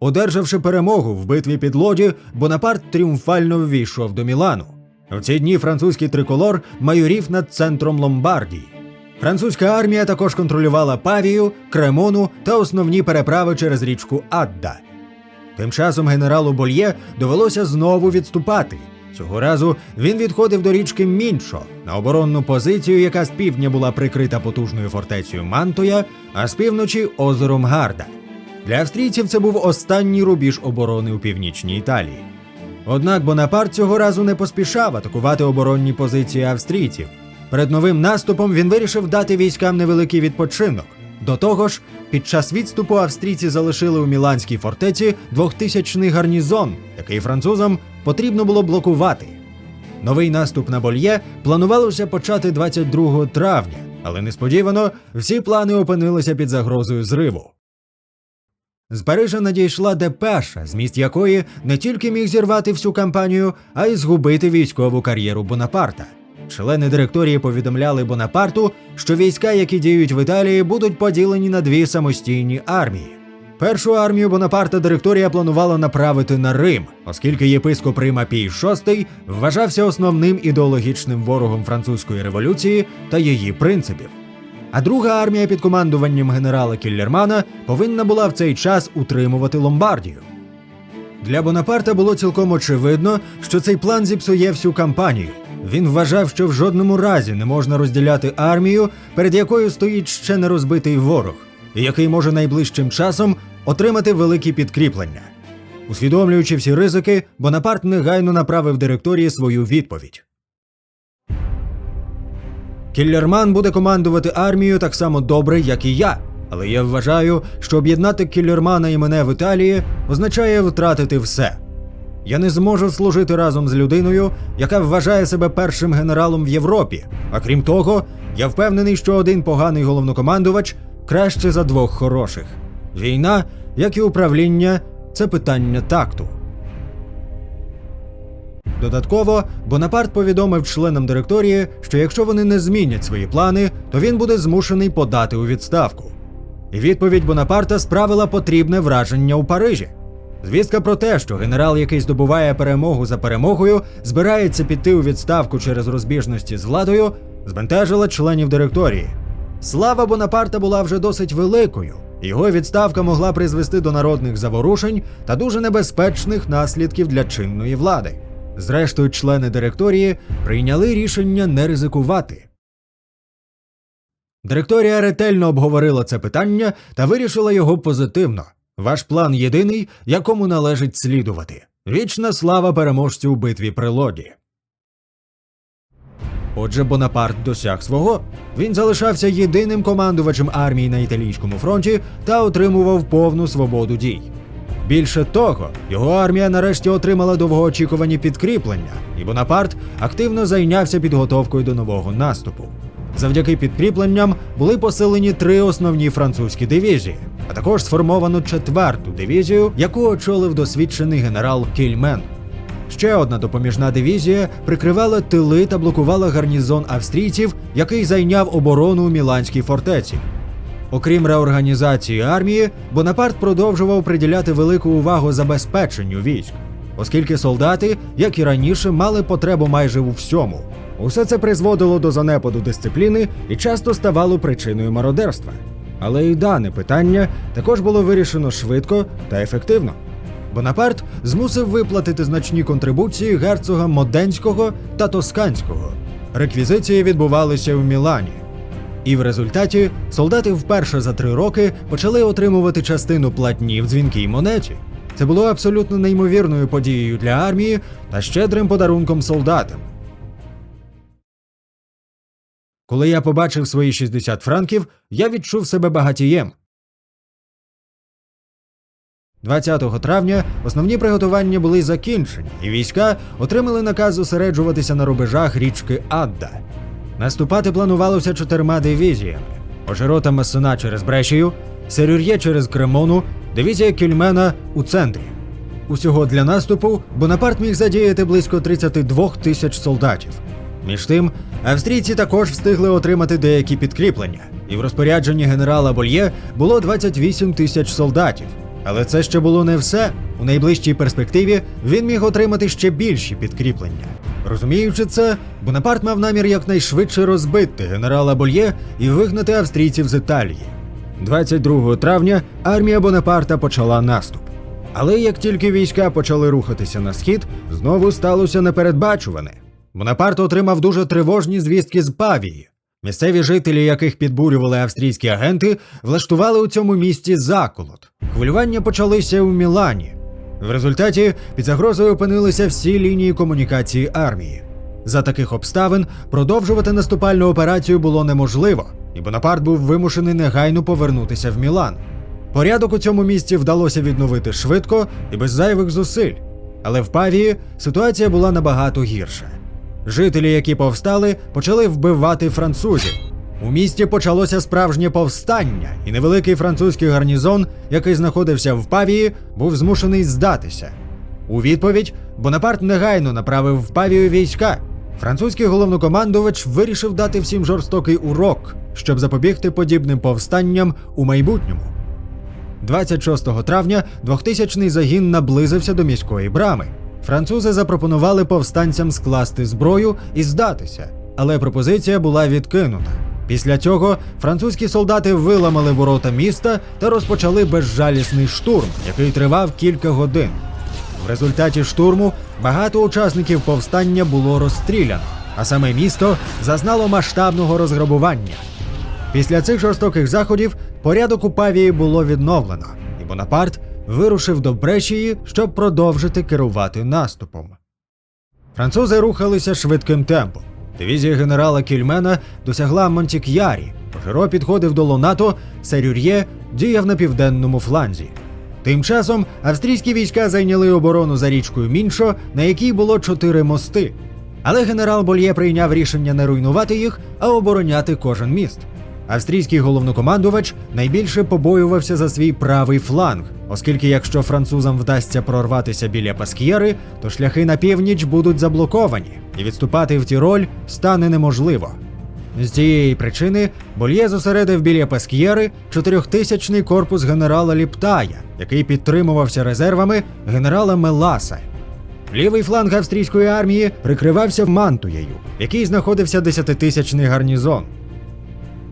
Одержавши перемогу в битві під Лоді, Бонапарт тріумфально ввійшов до Мілану. В ці дні французький триколор майорів над центром Ломбардії. Французька армія також контролювала Павію, Кремону та основні переправи через річку Адда. Тим часом генералу Больє довелося знову відступати. Цього разу він відходив до річки Мінчо на оборонну позицію, яка з півдня була прикрита потужною фортецею Мантоя, а з півночі озером Гарда. Для австрійців це був останній рубіж оборони у північній Італії. Однак Бонапарт цього разу не поспішав атакувати оборонні позиції австрійців. Перед новим наступом він вирішив дати військам невеликий відпочинок. До того ж, під час відступу австрійці залишили у Міланській фортеці двохтисячний гарнізон, який французам потрібно було блокувати. Новий наступ на Больє планувалося почати 22 травня, але несподівано всі плани опинилися під загрозою зриву. З Парижа надійшла депеша, зміст якої не тільки міг зірвати всю кампанію, а й згубити військову кар'єру Бонапарта. Члени директорії повідомляли Бонапарту, що війська, які діють в Італії, будуть поділені на дві самостійні армії. Першу армію Бонапарта директорія планувала направити на Рим, оскільки єпископ Рима Пій VI вважався основним ідеологічним ворогом французької революції та її принципів. А друга армія під командуванням генерала Кіллермана повинна була в цей час утримувати Ломбардію. Для Бонапарта було цілком очевидно, що цей план зіпсує всю кампанію. Він вважав, що в жодному разі не можна розділяти армію, перед якою стоїть ще не розбитий ворог, який може найближчим часом отримати великі підкріплення. Усвідомлюючи всі ризики, Бонапарт негайно направив директорії свою відповідь. Кіллерман буде командувати армією так само добре, як і я. Але я вважаю, що об'єднати Кіллермана і мене в Італії означає втратити все. Я не зможу служити разом з людиною, яка вважає себе першим генералом в Європі. А крім того, я впевнений, що один поганий головнокомандувач краще за двох хороших. Війна, як і управління, це питання такту. Додатково, Бонапарт повідомив членам директорії, що якщо вони не змінять свої плани, то він буде змушений подати у відставку. І відповідь Бонапарта справила потрібне враження у Парижі. Звістка про те, що генерал, який здобуває перемогу за перемогою, збирається піти у відставку через розбіжності з владою, збентежила членів директорії. Слава Бонапарта була вже досить великою. Його відставка могла призвести до народних заворушень та дуже небезпечних наслідків для чинної влади. Зрештою, члени директорії прийняли рішення не ризикувати. Директорія ретельно обговорила це питання та вирішила його позитивно. Ваш план єдиний, якому належить слідувати. Вічна слава переможцю у битві при Лоді. Отже, Бонапарт досяг свого. Він залишався єдиним командувачем армії на італійському фронті та отримував повну свободу дій. Більше того, його армія нарешті отримала довгоочікувані підкріплення, і Бонапарт активно зайнявся підготовкою до нового наступу. Завдяки підкріпленням були посилені три основні французькі дивізії, а також сформовано четверту дивізію, яку очолив досвідчений генерал Кільмен. Ще одна допоміжна дивізія прикривала тили та блокувала гарнізон австрійців, який зайняв оборону у Міланській фортеці. Окрім реорганізації армії, Бонапарт продовжував приділяти велику увагу забезпеченню військ, оскільки солдати, як і раніше, мали потребу майже у всьому. Усе це призводило до занепаду дисципліни і часто ставало причиною мародерства. Але і дане питання також було вирішено швидко та ефективно. Бонапарт змусив виплатити значні контрибуції герцогам Моденського та Тосканського. Реквізиції відбувалися в Мілані. І в результаті солдати вперше за три роки почали отримувати частину платні в дзвінкій монеті. Це було абсолютно неймовірною подією для армії та щедрим подарунком солдатам. Коли я побачив свої 60 франків, я відчув себе багатієм. 20 травня основні приготування були закінчені, і війська отримали наказ зосереджуватися на рубежах річки Адда. Наступати планувалося чотирма дивізіями: Ожерота Мессена через Брешію, Серюр'є через Кремону, дивізія Кільмена у центрі. Усього для наступу Бонапарт міг задіяти близько 32 тисяч солдатів. Між тим, австрійці також встигли отримати деякі підкріплення, і в розпорядженні генерала Больє було 28 тисяч солдатів. Але це ще було не все. У найближчій перспективі він міг отримати ще більші підкріплення. Розуміючи це, Бонапарт мав намір якнайшвидше розбити генерала Больє і вигнати австрійців з Італії. 22 травня армія Бонапарта почала наступ. Але як тільки війська почали рухатися на схід, знову сталося непередбачуване. Бонапарт отримав дуже тривожні звістки з Павії. Місцеві жителі, яких підбурювали австрійські агенти, влаштували у цьому місті заколот. Хвилювання почалися у Мілані. В результаті під загрозою опинилися всі лінії комунікації армії. За таких обставин продовжувати наступальну операцію було неможливо, і Бонапарт був вимушений негайно повернутися в Мілан. Порядок у цьому місті вдалося відновити швидко і без зайвих зусиль. Але в Павії ситуація була набагато гірша. Жителі, які повстали, почали вбивати французів. У місті почалося справжнє повстання, і невеликий французький гарнізон, який знаходився в Павії, був змушений здатися. У відповідь Бонапарт негайно направив в Павію війська. Французький головнокомандувач вирішив дати всім жорстокий урок, щоб запобігти подібним повстанням у майбутньому. 26 травня 2000-й загін наблизився до міської брами. Французи запропонували повстанцям скласти зброю і здатися, але пропозиція була відкинута. Після цього французькі солдати виламали ворота міста та розпочали безжалісний штурм, який тривав кілька годин. В результаті штурму багато учасників повстання було розстріляно, а саме місто зазнало масштабного розграбування. Після цих жорстоких заходів порядок у Павії було відновлено, і Бонапарт вирушив до Брешії, щоб продовжити керувати наступом. Французи рухалися швидким темпом. Дивізія генерала Кільмена досягла Монтік'ярі, Жиро підходив до Лонато, Серюр'є діяв на південному фланзі. Тим часом австрійські війська зайняли оборону за річкою Міншо, на якій було чотири мости. Але генерал Больє прийняв рішення не руйнувати їх, а обороняти кожен міст. Австрійський головнокомандувач найбільше побоювався за свій правий фланг, оскільки якщо французам вдасться прорватися біля Паск'єри, то шляхи на північ будуть заблоковані, і відступати в Тіроль стане неможливо. З цієї причини Больє зосередив біля Паск'єри чотирьохтисячний корпус генерала Ліптая, який підтримувався резервами генерала Меласа. Лівий фланг австрійської армії прикривався Мантуєю, в якій знаходився десятитисячний гарнізон.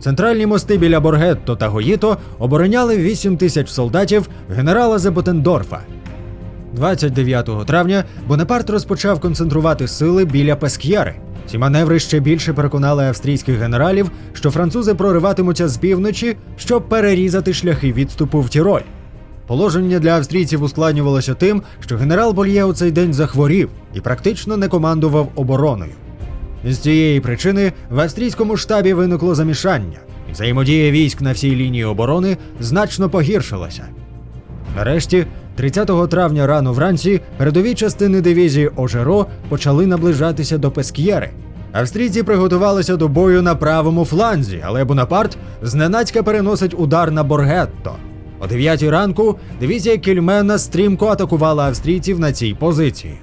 Центральні мости біля Боргетто та Гоїто обороняли 8 тисяч солдатів генерала Зеботендорфа. 29 травня Бонапарт розпочав концентрувати сили біля Песк'єри. Ці маневри ще більше переконали австрійських генералів, що французи прориватимуться з півночі, щоб перерізати шляхи відступу в Тіроль. Положення для австрійців ускладнювалося тим, що генерал Больє у цей день захворів і практично не командував обороною. З цієї причини в австрійському штабі виникло замішання, і взаємодія військ на всій лінії оборони значно погіршилася. Нарешті, 30 травня рано вранці, передові частини дивізії Ожеро почали наближатися до Песк'єри. Австрійці приготувалися до бою на правому фланзі, але Бонапарт зненацька переносить удар на Боргетто. О 9 ранку дивізія Кільмена стрімко атакувала австрійців на цій позиції.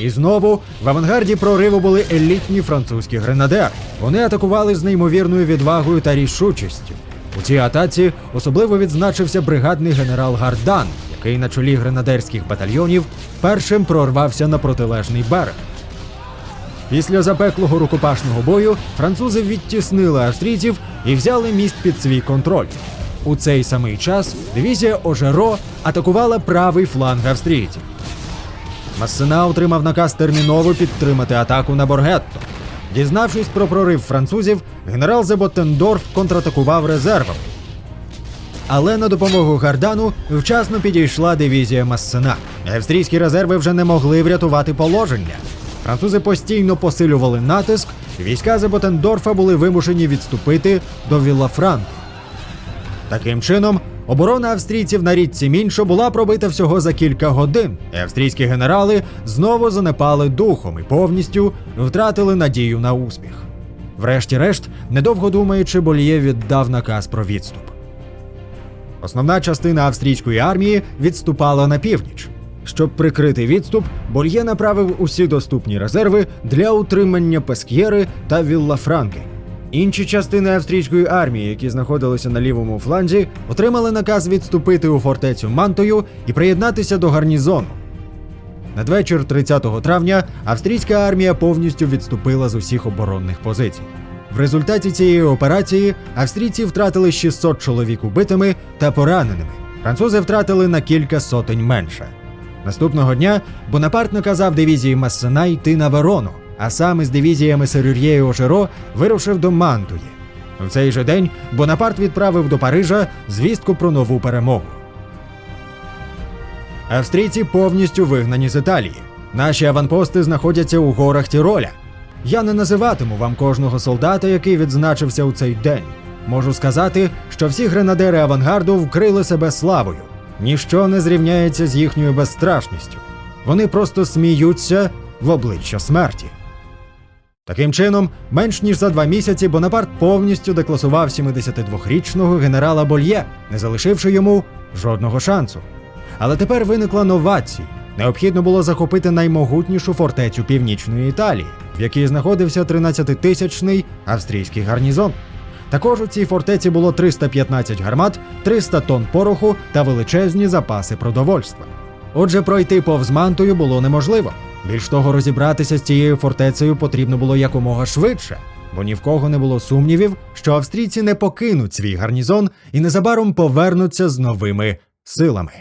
І знову в авангарді прориву були елітні французькі гренадери. Вони атакували з неймовірною відвагою та рішучістю. У цій атаці особливо відзначився бригадний генерал Гардан, який на чолі гренадерських батальйонів першим прорвався на протилежний берег. Після запеклого рукопашного бою французи відтіснили австрійців і взяли міст під свій контроль. У цей самий час дивізія Ожеро атакувала правий фланг австрійців. Массена отримав наказ терміново підтримати атаку на Боргетто. Дізнавшись про прорив французів, генерал Зеботендорф контратакував резервами. Але на допомогу Гардану вчасно підійшла дивізія Массена. Австрійські резерви вже не могли врятувати положення. Французи постійно посилювали натиск, війська Зеботендорфа були вимушені відступити до Віллафранку. Таким чином, оборона австрійців на річці Міншо була пробита всього за кілька годин, і австрійські генерали знову занепали духом і повністю втратили надію на успіх. Врешті-решт, недовго думаючи, Боліє віддав наказ про відступ. Основна частина австрійської армії відступала на північ. Щоб прикрити відступ, Больє направив усі доступні резерви для утримання Песк'єри та Віллафранки. Інші частини австрійської армії, які знаходилися на лівому фланзі, отримали наказ відступити у фортецю Мантою і приєднатися до гарнізону. Надвечір 30 травня австрійська армія повністю відступила з усіх оборонних позицій. В результаті цієї операції австрійці втратили 600 чоловік убитими та пораненими. Французи втратили на кілька сотень менше. Наступного дня Бонапарт наказав дивізії Массена йти на Верону, а саме з дивізіями Серюр'є Ожеро вирушив до Мантуї. В цей же день Бонапарт відправив до Парижа звістку про нову перемогу. Австрійці повністю вигнані з Італії. Наші аванпости знаходяться у горах Тіроля. Я не називатиму вам кожного солдата, який відзначився у цей день. Можу сказати, що всі гренадери авангарду вкрили себе славою. Ніщо не зрівняється з їхньою безстрашністю. Вони просто сміються в обличчя смерті. Таким чином, менш ніж за два місяці Бонапарт повністю декласував 72-річного генерала Больє, не залишивши йому жодного шансу. Але тепер виникла новація. Необхідно було захопити наймогутнішу фортецю північної Італії, в якій знаходився 13-тисячний австрійський гарнізон. Також у цій фортеці було 315 гармат, 300 тонн пороху та величезні запаси продовольства. Отже, пройти повз мантою було неможливо. Більш того, розібратися з цією фортецею потрібно було якомога швидше, бо ні в кого не було сумнівів, що австрійці не покинуть свій гарнізон і незабаром повернуться з новими силами.